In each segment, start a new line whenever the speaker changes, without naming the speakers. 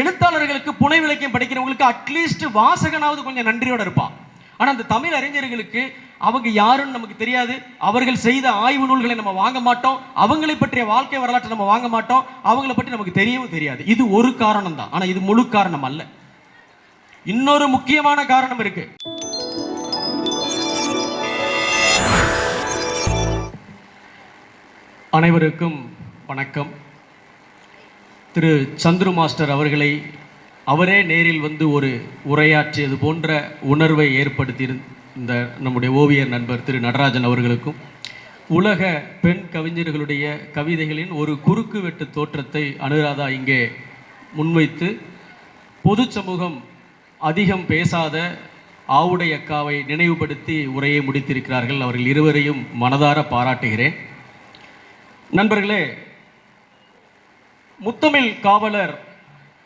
எழுத்தாளர்களுக்கு புனை விளக்கியம் படிக்கிறவங்களுக்கு அட்லீஸ்ட் வாசகனாவது கொஞ்சம் நன்றியோட இருப்பான். ஆனால் அந்த தமிழ் அறிஞர்களுக்கு அவங்க யாருன்னு நமக்கு தெரியாது. அவர்கள் செய்த ஆய்வு நூல்களை நம்ம வாங்க மாட்டோம். அவங்களை பற்றிய வாழ்க்கை வரலாற்றை நம்ம வாங்க மாட்டோம். அவங்கள பற்றி நமக்கு தெரியவும் தெரியாது. இது ஒரு காரணம் தான் ஆனால் இது முழு காரணம் அல்ல. இன்னொரு முக்கியமான காரணம் இருக்கு. அனைவருக்கும் வணக்கம். திரு சந்துரு மாஸ்டர் அவர்களை அவரே நேரில் வந்து ஒரு உரையாற்றியது போன்ற உணர்வை ஏற்படுத்தியிருந்த நம்முடைய ஓவியர் நண்பர் திரு நடராஜன் அவர்களுக்கும் உலக பெண் கவிஞர்களுடைய கவிதைகளின் ஒரு குறுக்கு வெட்டு தோற்றத்தை அனுராதா இங்கே முன்வைத்து பொது சமூகம் அதிகம் பேசாத ஆவுடை அக்காவை நினைவுபடுத்தி உரையை முடித்திருக்கிறார்கள். அவர்கள் இருவரையும் மனதார பாராட்டுகிறேன். நண்பர்களே முத்தமிழ் காவலர்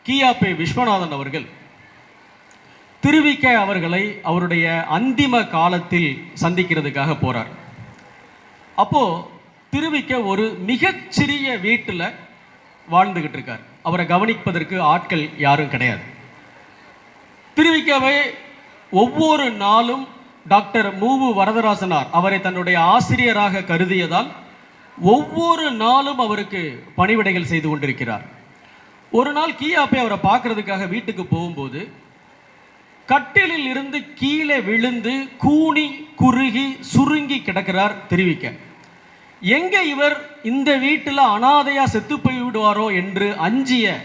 கியாபே விஸ்வநாதன் அவர்கள் திருவிக்க அவர்களை அவருடைய அந்திம காலத்தில் சந்திக்கிறதுக்காக போறார். அப்போ திருவிக்க ஒரு மிகச்சிறிய வீட்டில் வாழ்ந்துகிட்டு இருக்கார். அவரை கவனிப்பதற்கு ஆட்கள் யாரும் கிடையாது. திருவிக்காவை ஒவ்வொரு நாளும் டாக்டர் மூவு வரதராசனார் அவரை தன்னுடைய ஆசிரியராக கருதியதால் ஒவ்வொரு நாளும் அவருக்கு பணிவிடைகள் செய்து கொண்டிருக்கிறார். ஒரு நாள் கீயாப்பை அவரை பார்க்கறதுக்காக வீட்டுக்கு போகும்போது கட்டிலில் இருந்து கீழே விழுந்து கூனி குறுகி சுருங்கி கிடக்கிறார் தெரிவிக்க. எங்கே இவர் இந்த வீட்டில் அனாதையாக செத்து போய்விடுவாரோ என்று அஞ்சிய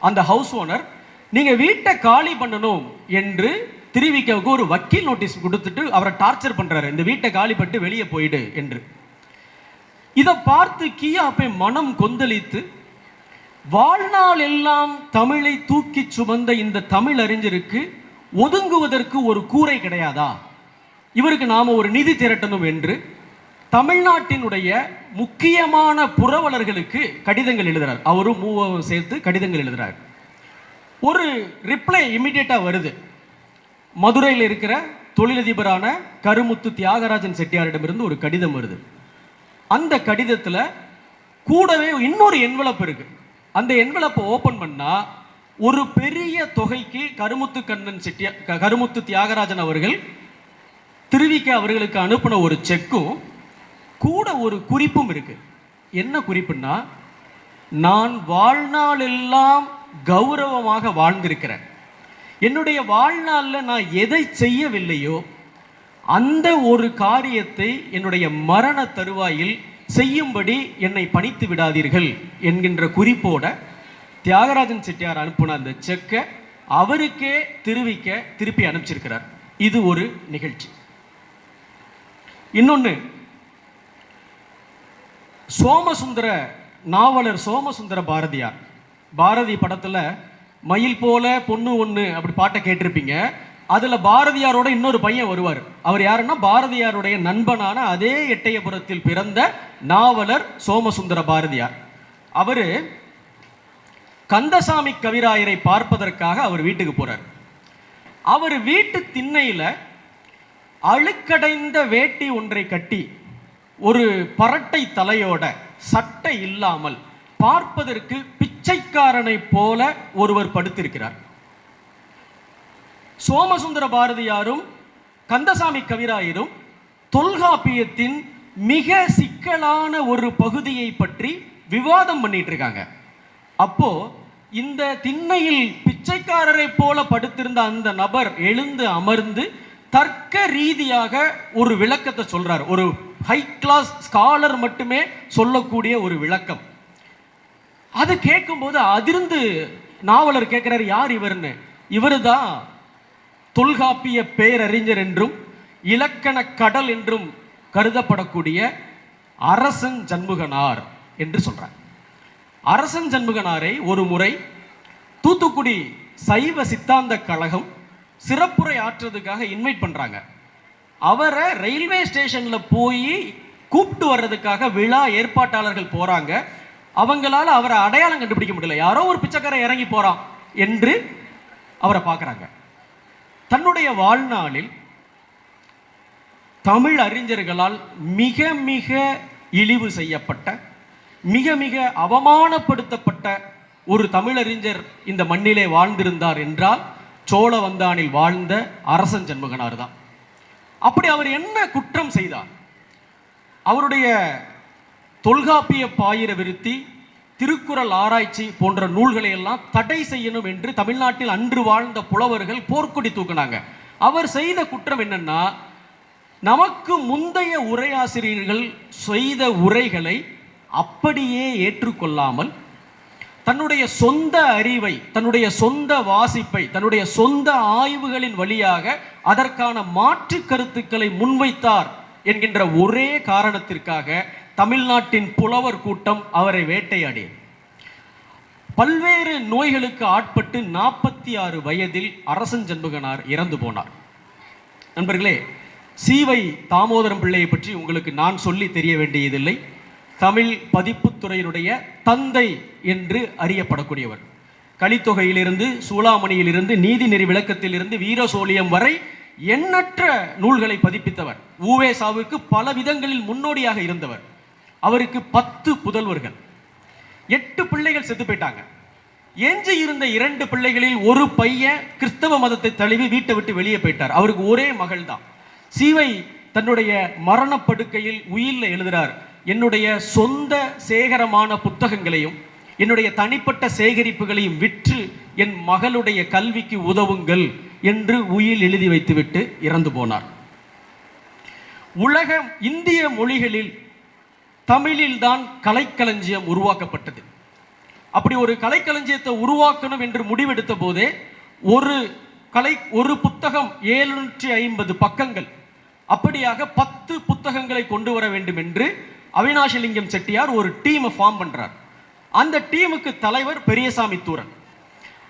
அந்த ஹவுஸ் ஓனர் நீங்கள் வீட்டை காலி பண்ணணும் என்று திருவிக்கவுக்கு ஒரு வக்கீல் நோட்டீஸ் கொடுத்துட்டு அவரை டார்ச்சர் பண்ணுறாரு இந்த வீட்டை காலி பண்ணிட்டு வெளியே போயிடு என்று. இதை பார்த்து கியாப்பை மனம் கொந்தளித்து வாழ்நாள் எல்லாம் தமிழை தூக்கி சுமந்த இந்த தமிழ் அறிஞருக்கு ஒதுங்குவதற்கு ஒரு கூரை கிடையாதா? இவருக்கு நாம் ஒரு நிதி திரட்டணும் என்று தமிழ்நாட்டினுடைய முக்கியமான புரவலர்களுக்கு கடிதங்கள் எழுதுறார். அவரும் மூவரும் சேர்த்து கடிதங்கள் எழுதுறார். ஒரு ரிப்ளை இமிடியேட்டாக வருது. மதுரையில் இருக்கிற தொழிலதிபரான கருமுத்து தியாகராஜன் செட்டியாரிடமிருந்து ஒரு கடிதம் வருது. அந்த கடிதத்தில் கூடவே இன்னொரு என்வலப் இருக்கு. அந்த என்வலப்பை ஓப்பன் பண்ணால் ஒரு பெரிய தொகைக்கு கருமுத்து கண்ணன் செட்டியா க- கருமுத்து தியாகராஜன் அவர்கள் திருவிக்க அவர்களுக்கு அனுப்பின ஒரு செக்கும் கூட ஒரு குறிப்பும் இருக்கு. என்ன குறிப்புன்னா நான் வாழ்நாளெல்லாம் கௌரவமாக வாழ்ந்திருக்கிறேன். என்னுடைய வாழ்நாளில் நான் எதை செய்யவில்லையோ அந்த ஒரு காரியத்தை என்னுடைய மரண தருவாயில் செய்யும்படி என்னை பணித்து விடாதீர்கள் என்கின்ற குறிப்போட தியாகராஜன் செட்டியார் அனுப்பின அந்த செக்கை அவருக்கே திருவிக்க திருப்பி அனுப்பிச்சிருக்கிறார். இது ஒரு நிகழ்ச்சி. இன்னொன்று சோமசுந்தர நாவலர் சோமசுந்தர பாரதியார். பாரதி படத்தில் மயில் போல பொண்ணு ஒன்று அப்படி பாட்டை கேட்டிருப்பீங்க. அதில் பாரதியாரோட இன்னொரு பையன் வருவார். அவர் யாருன்னா பாரதியாருடைய நண்பனான அதே எட்டயபுரத்தில் பிறந்த நாவலர் சோமசுந்தர பாரதியார். அவர் கந்தசாமி கவிராயரை பார்ப்பதற்காக அவர் வீட்டுக்கு போகிறார் அவர் வீட்டு திண்ணையில் அழுக்கடைந்த வேட்டி ஒன்றை கட்டி ஒரு பரட்டை தலையோட சட்டை இல்லாமல் பார்ப்பதற்கு பிச்சைக்காரனை போல ஒருவர் படுத்திருக்கிறார். சோமசுந்தர பாரதியாரும் கந்தசாமி கவிராயரும் தொல்காப்பியத்தின் மிக சிக்கலான ஒரு பகுதியை பற்றி விவாதம் பண்ணிட்டு இருக்காங்க அப்போ இந்த திண்ணையில் பிச்சைக்காரரை போல படுத்திருந்த அந்த நபர் எழுந்து அமர்ந்து தர்க்க ரீதியாக ஒரு விளக்கத்தை சொல்றார். ஒரு ஹை கிளாஸ் ஸ்காலர் மட்டுமே சொல்லக்கூடிய ஒரு விளக்கம். அது கேட்கும்போது அதிர்ந்து நாவலர் கேட்கிறார் யார் இவர்னு? இவரு தான் தொல்காப்பிய பேரறிஞர் என்றும் இலக்கண கடல் என்றும் கருதப்படக்கூடிய அரசன் ஜன்முகனார் என்று சொல்றார். அரசன் ஜன்முகனாரை ஒரு முறை தூத்துக்குடி சைவ சித்தாந்த கழகம் சிறப்புரை ஆற்றுறதுக்காக இன்வைட் பண்றாங்க. அவரை ரயில்வே ஸ்டேஷன்ல போய் கூப்பிட்டு வர்றதுக்காக விழா ஏற்பாட்டாளர்கள் போறாங்க. அவங்களால அவரை அடையாளம் கண்டுபிடிக்க முடியல. யாரோ ஒரு பிச்சைக்காரன் இறங்கி போறான் என்று அவரை பார்க்குறாங்க. தன்னுடைய வாழ்நாளில் தமிழ் அறிஞர்களால் மிக மிக இழிவு செய்யப்பட்ட மிக மிக அவமானப்படுத்தப்பட்ட ஒரு தமிழறிஞர் இந்த மண்ணிலே வாழ்ந்திருந்தார் என்றால் சோழ வந்தானில் வாழ்ந்த அரசன் ஜன்மகனார் தான். அப்படி அவர் என்ன குற்றம் செய்தார்? அவருடைய தொல்காப்பிய பாயிர விருத்தி திருக்குறள் ஆராய்ச்சி போன்ற நூல்களை எல்லாம் தடை செய்யணும் என்று தமிழ்நாட்டில் அன்று வாழ்ந்த புலவர்கள் போர்க்கொடி தூக்குனாங்க. அவர் செய்த குற்றம் என்னன்னா நமக்கு முந்தைய உரையாசிரியர்கள் செய்த உரைகளை அப்படியே ஏற்றுக்கொள்ளாமல் தன்னுடைய சொந்த அறிவை தன்னுடைய சொந்த வாசிப்பை தன்னுடைய சொந்த ஆய்வுகளின் வழியாக அதற்கான மாற்று கருத்துக்களை முன்வைத்தார் என்கின்ற ஒரே காரணத்திற்காக தமிழ்நாட்டின் புலவர் கூட்டம் அவரை வேட்டையாடியது. பல்வேறு நோய்களுக்கு ஆட்பட்டு நாற்பத்தி ஆறு வயதில் அரசன் ஜன்மகனார் இறந்து போனார். நண்பர்களே சீவை தாமோதரம் பிள்ளையை பற்றி உங்களுக்கு நான் சொல்லி தெரிய வேண்டியதில்லை. தமிழ் பதிப்புத்துறையினுடைய தந்தை என்று அறியப்படக்கூடியவர். கலித்தொகையிலிருந்து சூளாமணியிலிருந்து நீதிநெறி விளக்கத்திலிருந்து வீரசோழியம் வரை எண்ணற்ற நூல்களை பதிப்பித்தவர். ஊவேசாவுக்கு பல விதங்களில் முன்னோடியாக இருந்தவர். அவருக்கு பத்து புதல்வர்கள். எட்டு பிள்ளைகள் செத்து போயிட்டாங்க. எஞ்சி இருந்த இரண்டு பிள்ளைகளில் ஒரு பையன் கிறிஸ்தவ மதத்தை தழுவி வீட்டை விட்டு வெளியே போயிட்டார். அவருக்கு ஒரே மகள் தான் சீவை தன்னுடைய மரணப்படுக்கையில் உயிரில் எழுதுறார் என்னுடைய சொந்த சேகரமான புத்தகங்களையும் என்னுடைய தனிப்பட்ட சேகரிப்புகளையும் விற்று என் மகளுடைய கல்விக்கு உதவுங்கள் என்று உயில் எழுதி வைத்துவிட்டு இறந்து போனார். உலகம் இந்திய மொழிகளில் தமிழில்தான் கலைக்களஞ்சியம் உருவாக்கப்பட்டது. அப்படி ஒரு கலைக்களஞ்சியத்தை உருவாக்கணும் என்று முடிவெடுத்த போதே ஒரு கலை ஒரு புத்தகம் ஏழுநூற்றி ஐம்பது பக்கங்கள். அப்படியாக பத்து புத்தகங்களை கொண்டு வர வேண்டும் என்று அவினாஷலிங்கம் செட்டியார் ஒரு டீமை ஃபார்ம் பண்ணுறார் அந்த டீமுக்கு தலைவர் பெரியசாமி தூரன்.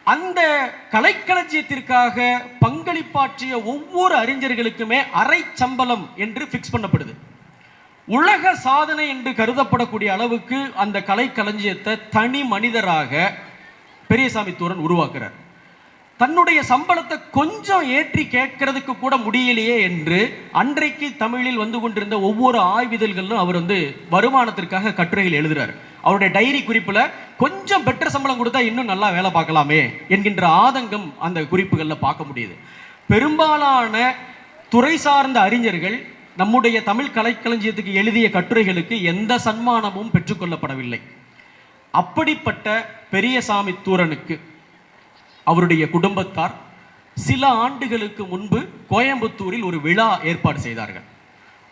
அந்த கலைக்களஞ்சியத்திற்காக பங்களிப்பாற்றிய ஒவ்வொரு அறிஞர்களுக்குமே அரை சம்பளம் என்று ஃபிக்ஸ் பண்ணப்படுது. உலக சாதனை என்று கருதப்படக்கூடிய அளவுக்கு அந்த கலைக்களஞ்சியத்தை தனி மனிதராக பெரியசாமி தூரன் உருவாக்குறார். தன்னுடைய சம்பளத்தை கொஞ்சம் ஏற்றி கேட்கறதுக்கு கூட முடியலையே என்று அன்றைக்கு தமிழில் வந்து கொண்டிருந்த ஒவ்வொரு ஆய்விதழ்களிலும் அவர் வந்து வருமானத்திற்காக கட்டுரைகள் எழுதுறார். அவருடைய டைரி குறிப்பில் கொஞ்சம் பெட்டர் சம்பளம் கொடுத்தா இன்னும் நல்லா வேலை பார்க்கலாமே என்கின்ற ஆதங்கம் அந்த குறிப்புகளில் பார்க்க முடியுது. பெரும்பாலான துறை சார்ந்த அறிஞர்கள் நம்முடைய தமிழ் கலைக்களஞ்சியத்துக்கு எழுதிய கட்டுரைகளுக்கு எந்த சன்மானமும் பெற்றுக்கொள்ளப்படவில்லை. அப்படிப்பட்ட பெரியசாமி தூரனுக்கு அவருடைய குடும்பத்தார் சில ஆண்டுகளுக்கு முன்பு கோயம்புத்தூரில் ஒரு விழா ஏற்பாடு செய்தார்கள்.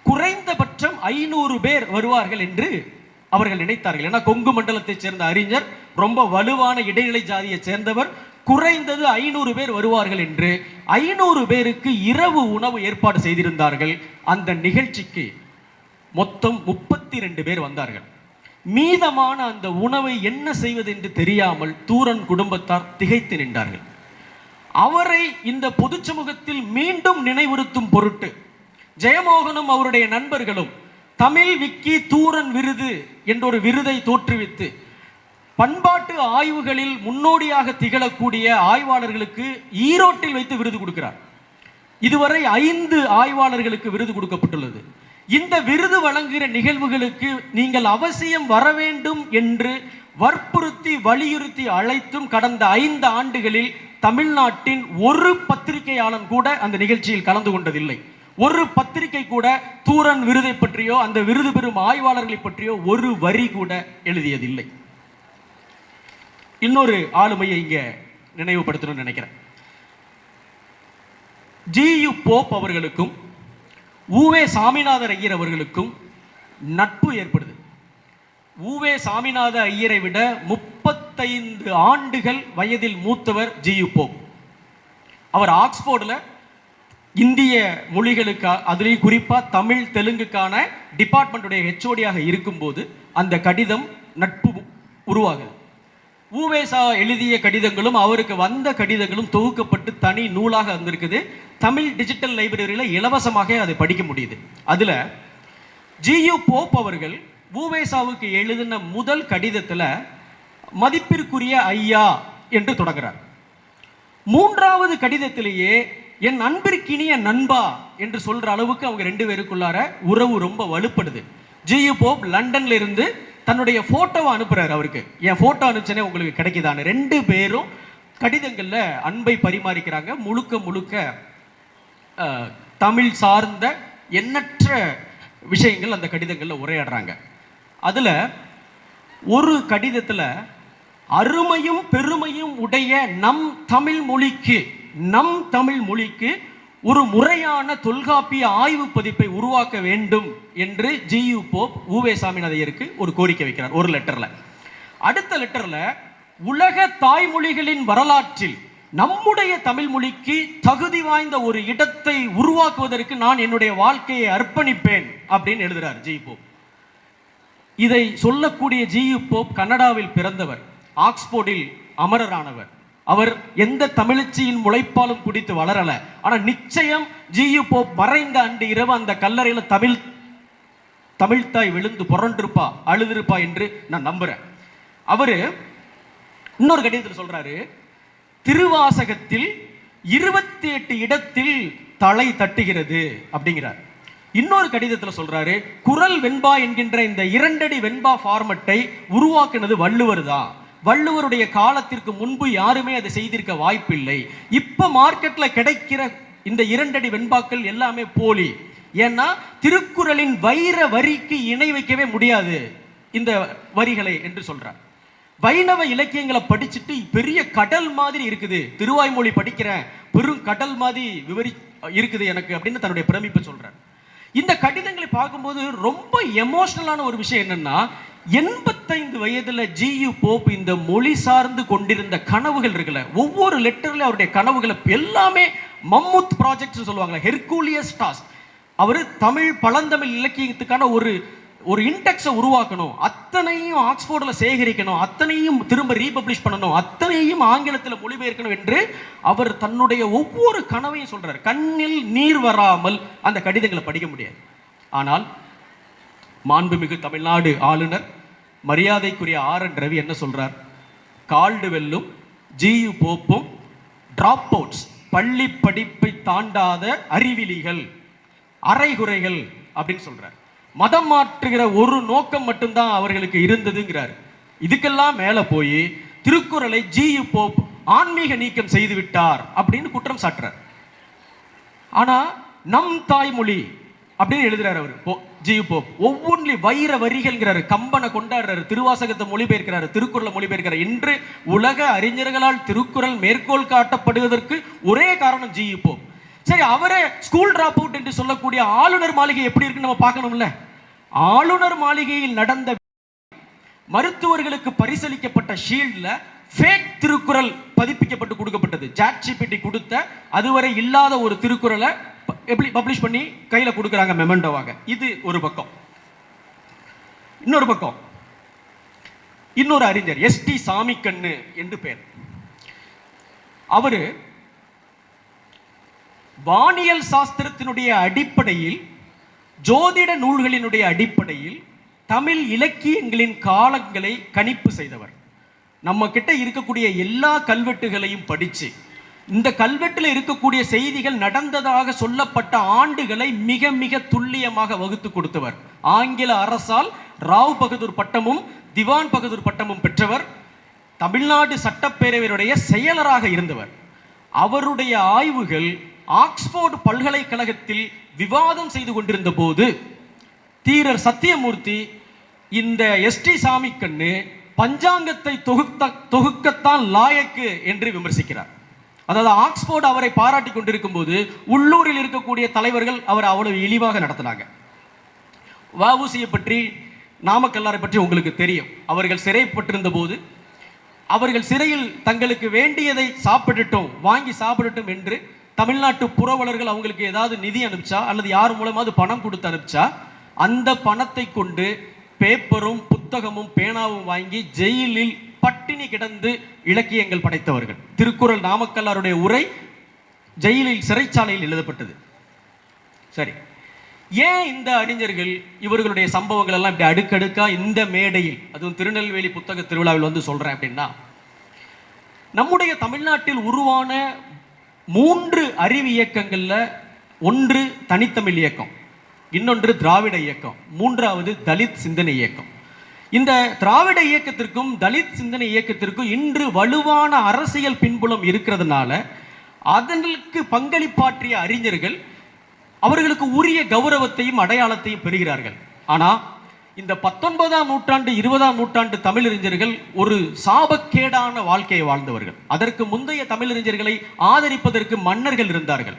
குறைந்தபட்சம் ஐநூறு பேர் வருவார்கள் என்று அவர்கள் நினைத்தார்கள். ஏன்னா கொங்கு மண்டலத்தைச் சேர்ந்த அறிஞர் ரொம்ப வலுவான இடைநிலை ஜாதியைச் சேர்ந்தவர் குறைந்தது ஐநூறு பேர் வருவார்கள் என்று ஐநூறு பேருக்கு இரவு உணவு ஏற்பாடு செய்திருந்தார்கள். அந்த நிகழ்ச்சிக்கு மொத்தம் முப்பத்தி ரெண்டு பேர் வந்தார்கள். மீதமான அந்த உணவை என்ன செய்வது என்று தெரியாமல் தூரன் குடும்பத்தார் திகைத்து நின்றார்கள். அவரை இந்த பொது சமூகத்தில் மீண்டும் நினைவுறுத்தும் பொருட்டு ஜெயமோகனும் அவருடைய நண்பர்களும் தமிழ் விக்கி தூரன் விருது என்ற ஒரு விருதை தோற்றுவித்து பண்பாட்டு ஆய்வுகளில் முன்னோடியாக திகழக்கூடிய ஆய்வாளர்களுக்கு ஈரோட்டில் வைத்து விருது கொடுக்கிறார். இதுவரை ஐந்து ஆய்வாளர்களுக்கு விருது கொடுக்கப்பட்டுள்ளது. இந்த விருது வழங்குகிற நிகழ்வுகளுக்கு நீங்கள் அவசியம் வர வேண்டும் என்று வற்புறுத்தி வலியுறுத்தி அழைத்தும் கடந்த ஐந்து ஆண்டுகளில் தமிழ்நாட்டின் ஒரு பத்திரிகையாளன் கூட அந்த நிகழ்ச்சியில் கலந்து கொண்டதில்லை. ஒரு பத்திரிகை கூட தூரன் விருதை பற்றியோ அந்த விருது பெறும் ஆய்வாளர்களை பற்றியோ ஒரு வரி கூட எழுதியதில்லை. இன்னொரு ஆளுமையை இங்க நினைவுபடுத்தணும்னு நினைக்கிறேன். ஜியு போப் அவர்களுக்கும் ஊவே சாமிநாதர் ஐயர் அவர்களுக்கும் நட்பு ஏற்படுது. ஊவே சாமிநாத ஐயரை விட முப்பத்தைந்து ஆண்டுகள் வயதில் மூத்தவர் ஜியு போப். அவர் ஆக்ஸ்போர்டில் இந்திய மொழிகளுக்கு அதுலேயும் குறிப்பாக தமிழ் தெலுங்குக்கான டிபார்ட்மெண்ட்டுடைய ஹெச்ஓடியாக இருக்கும்போது அந்த கடிதம் நட்பு உருவாகுது. ஊவேசா எழுதிய கடிதங்களும் அவருக்கு வந்த கடிதங்களும் தொகுக்கப்பட்டு தனி நூலாக வந்திருக்குது. தமிழ் டிஜிட்டல் லைப்ரரியில் இலவசமாக அதை படிக்க முடியுது. அதில் ஜியு போப் அவர்கள் ஊவேசாவுக்கு எழுதின முதல் கடிதத்தில் மதிப்பிற்குரிய ஐயா என்று தொடங்குறார். மூன்றாவது கடிதத்திலேயே என் அன்பிற்கினிய நண்பா என்று சொல்கிற அளவுக்கு அவங்க ரெண்டு பேருக்குள்ளார உறவு ரொம்ப வலுப்படுது. ஜியு போப் லண்டன்ல இருந்து தன்னுடைய போட்டோவை அனுப்புறாரு அவருக்கு. என் போட்டோ அனுப்பிச்சனே உங்களுக்கு கிடைக்குதான்னு. ரெண்டு பேரும் கடிதங்களில் அன்பை பரிமாறிக்கிறாங்க. முழுக்க முழுக்க தமிழ் சார்ந்த எண்ணற்ற விஷயங்கள் அந்த கடிதங்களில் உரையாடுறாங்க. அதில் ஒரு கடிதத்தில் அருமையும் பெருமையும் உடைய நம் தமிழ் மொழிக்கு நம் தமிழ் மொழிக்கு ஒரு முறையான தொல்காப்பிய ஆய்வு பதிப்பை உருவாக்க வேண்டும் என்று ஜியு போப் ஊவே சாமிநாதையருக்கு ஒரு கோரிக்கை வைக்கிறார் ஒரு லெட்டரில். அடுத்த லெட்டரில் உலக தாய்மொழிகளின் வரலாற்றில் நம்முடைய தமிழ் மொழிக்கு தகுதி வாய்ந்த ஒரு இடத்தை உருவாக்குவதற்கு நான் என்னுடைய வாழ்க்கையை அர்ப்பணிப்பேன் அப்படின்னு எழுதுகிறார் ஜி போப் இதை சொல்லக்கூடிய ஜியு போப் கனடாவில் பிறந்தவர் ஆக்ஸ்போர்டில் அமரரானவர். அவர் எந்த தமிழச்சியின் முளைப்பாலும் குடித்து வளரல. ஆனா நிச்சயம் ஜியு போப் மறைந்த அன்று இரவு அந்த கல்லறையில தமிழ் தமிழ்த்தாய் விழுந்து புரண்டிருப்பா அழுதிருப்பா என்று நான் நம்புறேன். அவரு இன்னொரு கடிதத்தில் சொல்றாரு திருவாசகத்தில் இருபத்தி எட்டு இடத்தில் தலை தட்டுகிறது அப்படிங்கிறார். இன்னொரு கடிதத்தில் சொல்றாரு குரல் வெண்பா என்கின்ற இந்த இரண்டடி வெண்பா ஃபார்மட்டை உருவாக்குனது வள்ளுவர் தான் வள்ளுவருடைய காலத்திற்கு முன்பு யாருமே அதை செய்திருக்க வாய்ப்பில்லை. இப்போ மார்க்கெட்டில் கிடைக்கிற இந்த இரண்டடி வெண்பாக்கள் எல்லாமே போலி. ஏன்னா திருக்குறளின் வைர வரிக்கு இணை வைக்கவே முடியாது. இந்த வரிகளை என்று சொல்றார். வைணவ இலக்கியங்களை படிச்சுட்டு பெரிய கடல் மாதிரி இருக்குது. திருவாய்மொழி படிக்கிறேன் பெரும் கடல் மாதிரி விவரி இருக்குது எனக்கு அப்படின்னு தன்னுடைய பிரமிப்பை சொல்றார். இந்த கடிதங்களை பார்க்கும்போது ரொம்ப எமோஷனலான ஒரு விஷயம் என்னன்னா எண்பத்தைந்து வயதுல ஜியு போப் இந்த மொழி சார்ந்து கொண்டிருந்த கனவுகள் இருக்குல்ல ஒவ்வொரு லெட்டர்ல அவருடைய கனவுகளை எல்லாமே மம்முத் ப்ராஜெக்ட் சொல்லுவாங்களே ஹெர்கூலியஸ் டாஸ்க் அவர் தமிழ் பழந்தமிழ் இலக்கியத்துக்கான ஒரு ஒரு இன்டெக்ஸை உருவாக்கணும். அத்தனையும் ஆக்ஸ்போர்டில் சேகரிக்கணும். அத்தனையும் திரும்ப ரீபப்ளிஷ் பண்ணணும். அத்தனையும் ஆங்கிலத்தில் மொழிபெயர்க்கணும் என்று அவர் தன்னுடைய ஒவ்வொரு கனவையும் சொல்றார். கண்ணில் நீர் வராமல் அந்த கடிதங்களை படிக்க முடியாது. ஆனால் மாண்புமிகு தமிழ்நாடு ஆளுநர் மரியாதைக்குரிய ஆர் என் ரவி என்ன சொல்கிறார் கால்டு வெல்லும் ஜியு போப்பும் ட்ராப் அவுட்ஸ் பள்ளி படிப்பை தாண்டாத அறிவிலிகள் அரைகுறைகள் அப்படின்னு சொல்கிறார் மதம் மாற்றுகிற ஒரு நோக்கம் மட்டும்தான் அவர்களுக்கு இருந்ததுங்கிறார். இதுக்கெல்லாம் மேலே போய் திருக்குறளை ஜியு போப் ஆன்மீக நீக்கம் செய்து விட்டார் அப்படின்னு குற்றம் சாட்டுறார். ஆனா நம் தாய்மொழி அப்படின்னு எழுதுறாரு அவர். ஜெயிப்போம். ஜியு வைர வரிகள்ங்கிறாரு. கம்பனை கொண்டாடுறாரு. திருவாசகத்தை மொழிபெயர்க்கிறாரு. திருக்குறளை மொழிபெயர்க்கிறார். இன்று உலக அறிஞர்களால் திருக்குறள் மேற்கோள் காட்டப்படுவதற்கு ஒரே காரணம் ஜெயிப்போம். சரி அவரே ஸ்கூல் டிராப் அவுட் என்று சொல்லக்கூடிய ஆளுநர் மாளிகை எப்படி இருக்குன்னு நம்ம பார்க்கணும்ல? ஆளுநர் மாளிகையில் நடந்த மருத்துவர்களுக்கு பரிசளிக்கப்பட்ட ஷீல்டில் ஃபேக் திருக்குறள் பதிப்பிக்கப்பட்டு கொடுக்கப்பட்டது. சாட் ஜிபிடி கொடுத்த அதுவரை இல்லாத ஒரு திருக்குறளை எப்படி பப்ளிஷ் பண்ணி கையில கொடுக்குறாங்க மெமெண்டோவாக இது ஒரு பக்கம். இன்னொரு பக்கம். இன்னொரு அறிஞர் எஸ் டி சாமிக்கண்ணு என்று பெயர் அவரு வானியல் சாஸ்திரத்தினுடைய அடிப்படையில் ஜோதிட நூல்களினுடைய அடிப்படையில் தமிழ் இலக்கியங்களின் காலங்களை கணிப்பு செய்தவர். நம்ம கிட்ட இருக்கக்கூடிய எல்லா கல்வெட்டுகளையும் படிச்சு இந்த கல்வெட்டில் இருக்கக்கூடிய செய்திகள் நடந்ததாக சொல்லப்பட்ட ஆண்டுகளை மிக மிக துல்லியமாக வகுத்து கொடுத்தவர். ஆங்கில அரசால் ராவ் பகதூர் பட்டமும் திவான் பகதூர் பட்டமும் பெற்றவர் தமிழ்நாடு சட்டப்பேரவையுடைய செயலராக இருந்தவர். அவருடைய ஆய்வுகள் ஆக்ஸ்போர்டு பல்கலைக்கழகத்தில் விவாதம் செய்து கொண்டிருந்த போது தீரர் சத்தியமூர்த்தி இந்த எஸ்டி சாமிக்கண்ணு பஞ்சாங்கத்தை தொகுத்த தொகுக்கத்தான் லாயக்கு என்று விமர்சிக்கிறார். அதாவது ஆக்ஸ்போர்டு அவரை பாராட்டி கொண்டிருக்கும் போது உள்ளூரில் இருக்கக்கூடிய தலைவர்கள் அவரை அவ்வளவு இழிவாக நடத்தினாங்க. வஉசியை பற்றி நாமக்கல்லாரை பற்றி உங்களுக்கு தெரியும். அவர்கள் சிறைப்பட்டிருந்த போது அவர்கள் சிறையில் தங்களுக்கு வேண்டியதை சாப்பிட்டுட்டோம் வாங்கி சாப்பிடட்டும் என்று தமிழ்நாட்டு புறவலர்கள் அவங்களுக்கு ஏதாவது நிதி அனுப்பிச்சா அல்லது யார் மூலமாவது பணம் கொடுத்து அனுப்பிச்சா அந்த பணத்தை கொண்டு பேப்பரும் புத்தகமும் பேனாவும் வாங்கி ஜெயிலில் பட்டினி கிடந்து இலக்கியங்கள் படைத்தவர்கள். திருக்குறள் நாமக்கல்லாருடைய உரை ஜெயிலில் சிறைச்சாலையில் எழுதப்பட்டது. சரி. ஏன் இந்த அறிஞர்கள் இவர்களுடைய சம்பவங்கள் எல்லாம் இப்படி அடுக்கடுக்கா இந்த மேடையில் அதுவும் திருநெல்வேலி புத்தக திருவிழாவில் வந்து சொல்றேன் அப்படின்னா நம்முடைய தமிழ்நாட்டில் உருவான மூன்று அறிவு இயக்கங்களில் ஒன்று தனித்தமிழ் இயக்கம் இன்னொன்று திராவிட இயக்கம் மூன்றாவது தலித் சிந்தனை இயக்கம். இந்த திராவிட இயக்கத்திற்கும் தலித் சிந்தனை இயக்கத்திற்கும் இன்று வலுவான அரசியல் பின்புலம் இருக்கிறதுனால அதற்கு பங்களிப்பாற்றிய அறிஞர்கள் அவர்களுக்கு உரிய கௌரவத்தையும் அடையாளத்தையும் பெறுகிறார்கள். ஆனால் இந்த பத்தொன்பதாம் நூற்றாண்டு இருபதாம் நூற்றாண்டு தமிழறிஞர்கள் ஒரு சாபக்கேடான வாழ்க்கையை வாழ்ந்தவர்கள். அதற்கு முந்தைய தமிழறிஞர்களை ஆதரிப்பதற்கு மன்னர்கள் இருந்தார்கள்.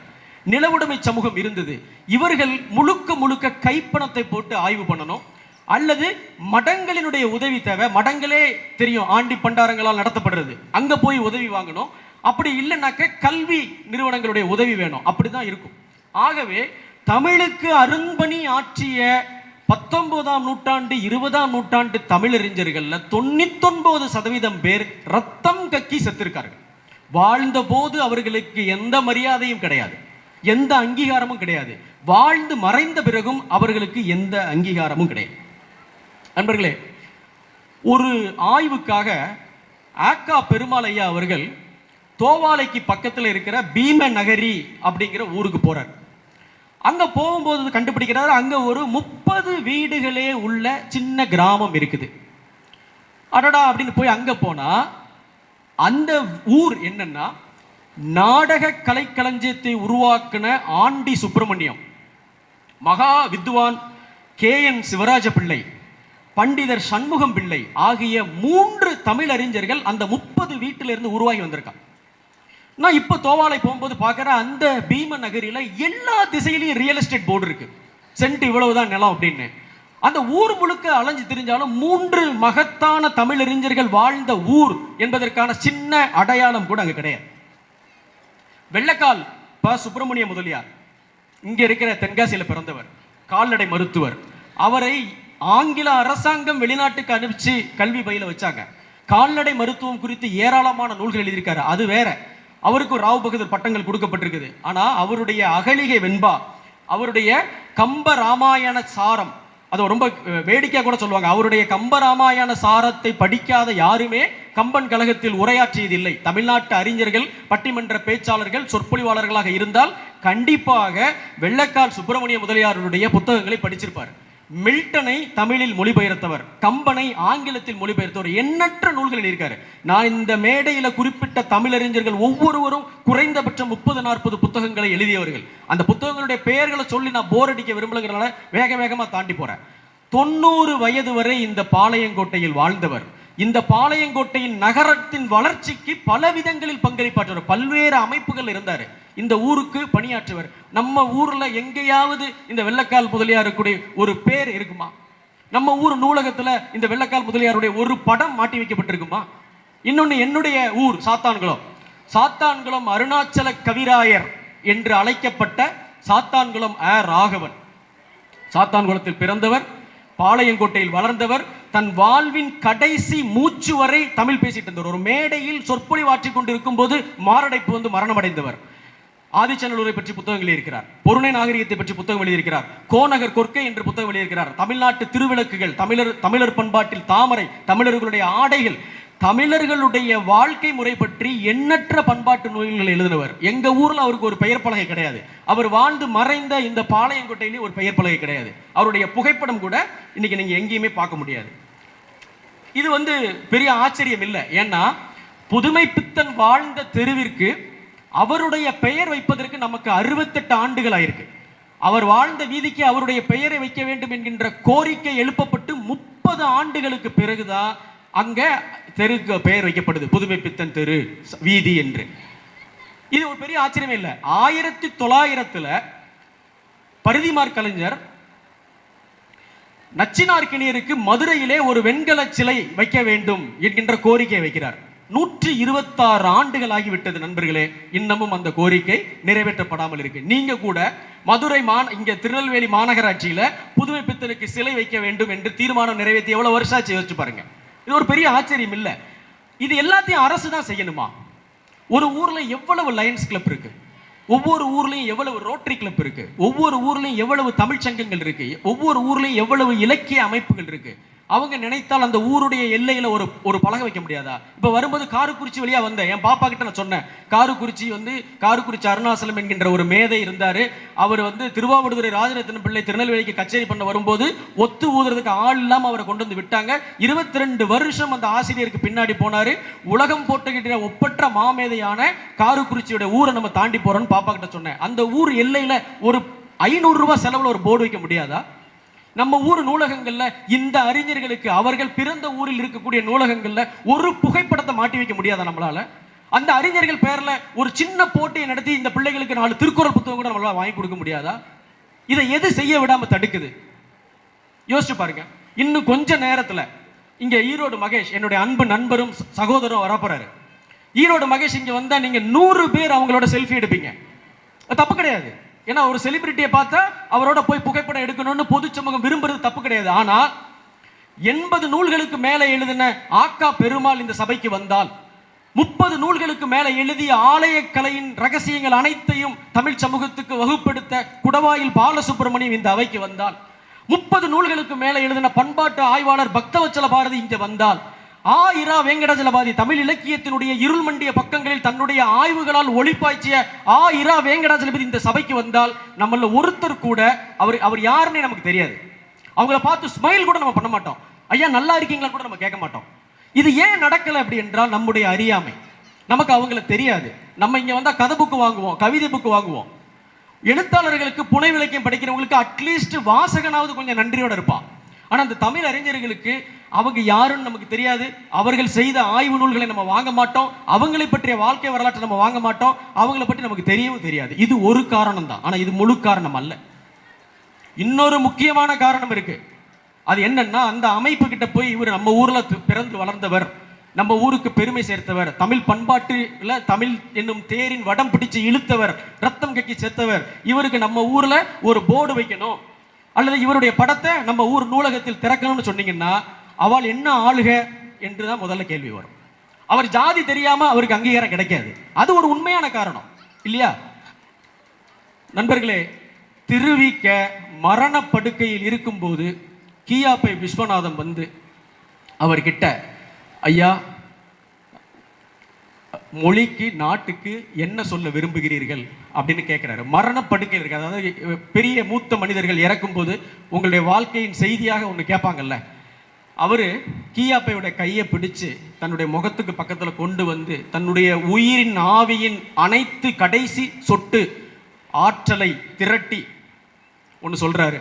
நிலவுடைமை சமூகம் இருந்தது. இவர்கள் முழுக்க முழுக்க கைப்பணத்தை போட்டு ஆய்வு பண்ணணும். அல்லது மடங்களினுடைய உதவி தேவை. மடங்களே தெரியும் ஆண்டி பண்டாரங்களால் நடத்தப்படுறது. அங்கே போய் உதவி வாங்கணும். அப்படி இல்லைனாக்க கல்வி நிறுவனங்களுடைய உதவி வேணும். அப்படிதான் இருக்கும். ஆகவே தமிழுக்கு அரும்பணி ஆற்றிய பத்தொன்பதாம் நூற்றாண்டு இருபதாம் நூற்றாண்டு தமிழறிஞர்களில் தொண்ணூத்தொன்பது சதவீதம் பேர் ரத்தம் கக்கி செத்திருக்கார்கள். வாழ்ந்த போது அவர்களுக்கு எந்த மரியாதையும் கிடையாது. எந்த அங்கீகாரமும் கிடையாது. வாழ்ந்து மறைந்த பிறகும் அவர்களுக்கு எந்த அங்கீகாரமும் கிடையாது. நண்பர்களே ஒரு ஆய்வுக்காக ஆக்கா பெருமாள் ஐயா அவர்கள் தோவாலைக்கு பக்கத்தில் இருக்கிற பீம நகரி அப்படிங்கிற ஊருக்கு போகிறார் அங்கே போகும்போது கண்டுபிடிக்கிறார் அங்கே ஒரு முப்பது வீடுகளே உள்ள சின்ன கிராமம் இருக்குது. அடடா அப்படின்னு போய் அங்கே போனால் அந்த ஊர் என்னன்னா நாடக கலைக்களஞ்சியத்தை உருவாக்கின ஆண்டி சுப்பிரமணியம் மகா வித்வான் கே என் சிவராஜ பிள்ளை. பண்டிதர் சண்முகம் பிள்ளை ஆகிய மூன்று தமிழ் அறிஞர்கள் அந்த முப்பது வீட்டிலிருந்து உருவாகி வந்திருக்காங்க. நான் இப்போ தோவாலை போகும்போது பார்க்குறேன் அந்த பீம நகரில் எல்லா திசையிலையும் ரியல் எஸ்டேட் போர்டு இருக்கு. சென்ட் இவ்வளவுதான் நிலம் அப்படின்னு. அந்த ஊர் முழுக்க அலைஞ்சு திரிஞ்சாலும் மூன்று மகத்தான தமிழறிஞர்கள் வாழ்ந்த ஊர் என்பதற்கான சின்ன அடையாளம் கூட அங்கே கிடையாது. வெள்ளக்கால் ப. சுப்பிரமணிய முதலியார். இங்கே இருக்கிற தென்காசியில் பிறந்தவர் கால்நடை மருத்துவர். அவரை ஆங்கில அரசாங்கம் வெளிநாட்டுக்கு அனுப்பிச்சு கல்வி பயில வச்சாங்க. கால்நடை மருத்துவம் குறித்து ஏராளமான நூல்கள் எழுதியிருக்காரு. அது வேற. அவருக்கு ராவ் பகதூர் பட்டங்கள் கொடுக்கப்பட்டிருக்குது. ஆனா அவருடைய அகலிகை வெண்பா அவருடைய கம்ப ராமாயண சாரம் அது ரொம்ப வேடிக்கையாக கூட சொல்லுவாங்க. அவருடைய கம்ப ராமாயண சாரத்தை படிக்காத யாருமே கம்பன் கழகத்தில் உரையாற்றியதில்லை. தமிழ்நாட்டு அறிஞர்கள் பட்டிமன்ற பேச்சாளர்கள் சொற்பொழிவாளர்களாக இருந்தால் கண்டிப்பாக வெள்ளக்கால் சுப்பிரமணிய முதலியாருடைய புத்தகங்களை படிச்சிருப்பார். மில்டனை தமிழில் மொழிபெயர்த்தவர் கம்பனை ஆங்கிலத்தில் மொழிபெயர்த்தவர் எண்ணற்ற நூல்கள் இருக்காரு. நான் இந்த மேடையில குறிப்பிட்ட தமிழறிஞர்கள் ஒவ்வொருவரும் குறைந்தபட்சம் முப்பது நாற்பது புத்தகங்களை எழுதியவர்கள். அந்த புத்தகங்களுடைய பெயர்களை சொல்லி நான் போர் அடிக்க விரும்பலங்கிறனால வேக வேகமா தாண்டி போறேன். தொண்ணூறு வயது வரை இந்த பாளையங்கோட்டையில் வாழ்ந்தவர் இந்த பாளையங்கோட்டையின் நகரத்தின் வளர்ச்சிக்கு பல விதங்களில் பங்களிப்பாற்றவர். பல்வேறு அமைப்புகள் இருந்தார். இந்த ஊருக்கு பணியாற்றுவர். நம்ம ஊர்ல எங்கேயாவது இந்த வெள்ளக்கால் முதலியாருக்குடைய ஒரு பேர் இருக்குமா? நம்ம ஊர் நூலகத்துல இந்த வெள்ளக்கால் முதலியாருடைய ஒரு படம் மாட்டி வைக்கப்பட்டிருக்குமா? இன்னொன்னு என்னுடைய ஊர் சாத்தான்குளம். சாத்தான்குளம் அருணாச்சல கவிராயர் என்று அழைக்கப்பட்ட சாத்தான்குளம் அ ராகவன். சாத்தான்குளத்தில் பிறந்தவர் பாளையங்கோட்டையில் வளர்ந்தவர் தன் வாழ்வின் கடைசி மூச்சு வரை தமிழ் பேசிட்டு இருந்தவர். ஒரு மேடையில் சொற்பொழிவாற்றிக் கொண்டிருக்கும் போது மாரடைப்பு வந்து மரணமடைந்தவர். ஆதிச்சநல்லூரை பற்றி புத்தகம் எழுதியிருக்கிறார். பொருணை நாகரிகத்தை பற்றி புத்தகம் எழுதியிருக்கிறார். கோநகர் கொற்கை என்று புத்தகம் எழுதியிருக்கிறார். தமிழ்நாட்டு திருவிளக்குகள் தமிழர் தமிழர் பண்பாட்டில் தாமரை தமிழர்களுடைய ஆடைகள் தமிழர்களுடைய வாழ்க்கை முறை பற்றி எண்ணற்ற பண்பாட்டு நூல்களை எழுதினவர். எங்க ஊர்ல அவருக்கு ஒரு பெயர் பலகை கிடையாது. அவர் வாழ்ந்து மறைந்த இந்த பாளையங்கோட்டையிலேயே ஒரு பெயர் பலகை கிடையாது. அவருடைய புகைப்படம் கூட இன்னைக்கு நீங்க எங்கேயுமே பார்க்க முடியாது. இது வந்து பெரிய ஆச்சரியம் இல்லை. ஏன்னா புதுமை பித்தன் வாழ்ந்த தெருவிற்கு அவருடைய பெயர் வைப்பதற்கு நமக்கு அறுபத்தெட்டு ஆண்டுகள் ஆயிருக்கு. அவர் வாழ்ந்த வீதிக்கு அவருடைய பெயரை வைக்க வேண்டும் என்கின்ற கோரிக்கை எழுப்பப்பட்டு முப்பது ஆண்டுகளுக்கு பிறகுதான் அங்கே தெருக்கு பெயர் வைக்கப்படுது. புதுமை பித்தன் தெரு வீதி என்று. இது ஒரு பெரிய ஆச்சரியமே இல்லை. ஆயிரத்தி தொள்ளாயிரத்துல பரிதிமார் கலைஞர் நச்சினார்கிணியருக்கு மதுரையிலே ஒரு வெண்கல சிலை வைக்க வேண்டும் என்கின்ற கோரிக்கை வைக்கிறார். நூற்றி இருபத்தாறு ஆண்டுகள் ஆகிவிட்டது நண்பர்களே. இன்னமும் அந்த கோரிக்கை நிறைவேற்றப்படாமல் இருக்கு. நீங்க கூட மதுரை மா இங்க திருநெல்வேலி மாநகராட்சியில புதுமை பித்தனுக்கு சிலை வைக்க வேண்டும் என்று தீர்மானம் நிறைவேற்றி எவ்வளவு வருஷம் ஆச்சு? யோசிச்சு பாருங்க. இது ஒரு பெரிய ஆச்சரியம் இல்ல. இது எல்லாத்தையும் அரசு தான் செய்யணுமா? ஒரு ஊரில் எவ்வளவு லயன்ஸ் கிளப் இருக்கு? ஒவ்வொரு ஊர்லயும் எவ்வளவு ரோட்டரி கிளப் இருக்கு? ஒவ்வொரு ஊர்லயும் எவ்வளவு தமிழ்ச் சங்கங்கள் இருக்கு? ஒவ்வொரு ஊர்லயும் எவ்வளவு இலக்கிய அமைப்புகள் இருக்கு? அவங்க நினைத்தால் அந்த ஊருடைய எல்லையில ஒரு ஒரு பலகை வைக்க முடியாதா? இப்ப வரும்போது காருக்குறிச்சி வழியா வந்தேன். என் பாப்பா கிட்ட நான் சொன்னேன். காருக்குறிச்சி வந்து காருக்குறிச்சி அருணாசலம் என்கின்ற ஒரு மேதை இருந்தாரு. அவர் வந்து திருவாவடுதுறை ராஜரத்ன பிள்ளை திருநெல்வேலிக்கு கச்சேரி பண்ண வரும்போது ஒத்து ஊதுறதுக்கு ஆள் இல்லாம அவரை கொண்டு வந்து விட்டாங்க. இருபத்தி ரெண்டு வருஷம் அந்த ஆசிரியருக்கு பின்னாடி போனாரு. உலகம் போட்டுக்கிட்ட ஒப்பற்ற மாமேதையான காருக்குறிச்சியோட ஊரை நம்ம தாண்டி போறோம்னு பாப்பா கிட்ட சொன்னேன். அந்த ஊர் எல்லையில ஒரு ஐநூறு ரூபாய் செலவுல ஒரு போர்டு வைக்க முடியாதா? நம்ம ஊர் நூலகங்கள்ல இந்த அறிஞர்களுக்கு அவர்கள் பிறந்த ஊரில் இருக்கக்கூடிய நூலகங்கள்ல ஒரு புகைப்படத்தை மாட்டி வைக்க முடியாதா நம்மளால? அந்த அறிஞர்கள் பேர்ல ஒரு சின்ன போட்டியை நடத்தி இந்த பிள்ளைகளுக்கு நாலு திருக்குறள் புத்தகம் கூட நம்மளால வாங்கி கொடுக்க முடியாதா? இதை எது செய்ய விடாம தடுக்குது? யோசிச்சு பாருங்க. இன்னும் கொஞ்ச நேரத்துல இங்க ஈரோடு மகேஷ் என்னுடைய அன்பு நண்பரும் சகோதரரும் வரப்போறாரு ஈரோடு மகேஷ் இங்க வந்தா நீங்க நூறு பேர் அவங்களோட செல்ஃபி எடுப்பீங்க. தப்பு கிடையாது. ஏன்னா ஒரு செலிபிரிட்டியை பார்த்தா அவரோட போய் புகைப்படம் எடுக்கணும்னு பொது சமூகம் விரும்புறது தப்பு கிடையாது. ஆனால் எண்பது நூல்களுக்கு மேலே எழுதின ஆக்கா பெருமாள் இந்த சபைக்கு வந்தால் முப்பது நூல்களுக்கு மேலே எழுதிய ஆலயக்கலையின் ரகசியங்கள் அனைத்தையும் தமிழ் சமூகத்துக்கு வகுப்படுத்த குடவாயில் பாலசுப்பிரமணியம் இந்த அவைக்கு வந்தால் முப்பது நூல்களுக்கு மேலே எழுதின பண்பாட்டு ஆய்வாளர் பக்தவச்சல பாரதி இங்கே வந்தால் ஆ இரா வேங்கடாஜலபாதி தமிழ் இலக்கியத்தினுடைய இருள் மண்டிய பக்கங்களில் தன்னுடைய ஆய்வுகளால் ஒளிப்பாய்ச்சிய ஆ இரா வேங்கடாஜலபதி இந்த சபைக்கு வந்தால் நம்மள ஒருத்தர் கூட அவர் அவர் யாருன்னே நமக்கு தெரியாது. அவங்கள பார்த்து ஸ்மைல் கூட நம்ம பண்ண மாட்டோம். ஐயா நல்லா இருக்கீங்களா கூட நம்ம கேட்க மாட்டோம். இது ஏன் நடக்கல அப்படி என்றால் நம்முடைய அறியாமை. நமக்கு அவங்கள தெரியாது. நம்ம இங்க வந்தா கதை புக்கு வாங்குவோம் கவிதை புக்கு வாங்குவோம். எழுத்தாளர்களுக்கு புனை விளக்கியம் படிக்கிறவங்களுக்கு அட்லீஸ்ட் வாசகனாவது கொஞ்சம் நன்றியோட இருப்பான். ஆனால் அந்த தமிழ் அறிஞர்களுக்கு அவங்க யாருன்னு நமக்கு தெரியாது. அவர்கள் செய்த ஆய்வு நூல்களை நம்ம வாங்க மாட்டோம். அவங்களை பற்றிய வாழ்க்கை வரலாற்றை நம்ம வாங்க மாட்டோம். அவங்கள பற்றி நமக்கு தெரியவும் தெரியாது. இது ஒரு காரணம் தான். ஆனால் இது முழு காரணம் அல்ல. இன்னொரு முக்கியமான காரணம் இருக்கு. அது என்னன்னா அந்த அமைப்பு கிட்ட போய் இவர் நம்ம ஊர்ல பிறந்து வளர்ந்தவர் நம்ம ஊருக்கு பெருமை சேர்த்தவர் தமிழ் பண்பாட்டில் தமிழ் என்னும் தேரின் வடம் பிடிச்சு இழுத்தவர் ரத்தம் கக்கி சேர்த்தவர் இவருக்கு நம்ம ஊர்ல ஒரு போர்டு வைக்கணும். அல்லது இவருடைய படத்தை நம்ம ஊர் நூலகத்தில் திறக்கணும்னு சொன்னீங்கன்னா அவள் என்ன ஆளுக என்று தான் முதல்ல கேள்வி வரும். அவர் ஜாதி தெரியாம அவருக்கு அங்கீகாரம் கிடைக்காது. அது ஒரு உண்மையான காரணம். இல்லையா? நண்பர்களே திருவிக்க மரணப்படுக்கையில் இருக்கும்போது கியாப்பை விஸ்வநாதன் வந்து அவர்கிட்ட ஐயா மொழிக்கு நாட்டுக்கு என்ன சொல்ல விரும்புகிறீர்கள் அப்படின்னு கேட்குறாரு மரணப்படுக்கை இருக்கு அதாவது பெரிய மூத்த மனிதர்கள் இறக்கும்போது உங்களுடைய வாழ்க்கையின் செய்தியாக ஒன்று கேட்பாங்கல்ல அவர் கீயாப்பையோட கையை பிடிச்சு தன்னுடைய முகத்துக்கு பக்கத்தில் கொண்டு வந்து தன்னுடைய உயிரின் ஆவியின் அனைத்து கடைசி சொட்டு ஆற்றலை திரட்டி ஒன்று சொல்கிறாரு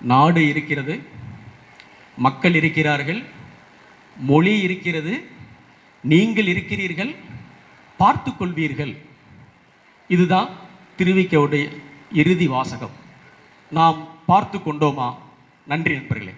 நாடு இருக்கிறது மக்கள் இருக்கிறார்கள் மொழி இருக்கிறது நீங்கள் இருக்கிறீர்கள் பார்த்து கொள்வீர்கள். இதுதான் திருவிக்கவுடைய இறுதி வாசகம். நாம் பார்த்து கொண்டோமா? நன்றி நண்பர்களே.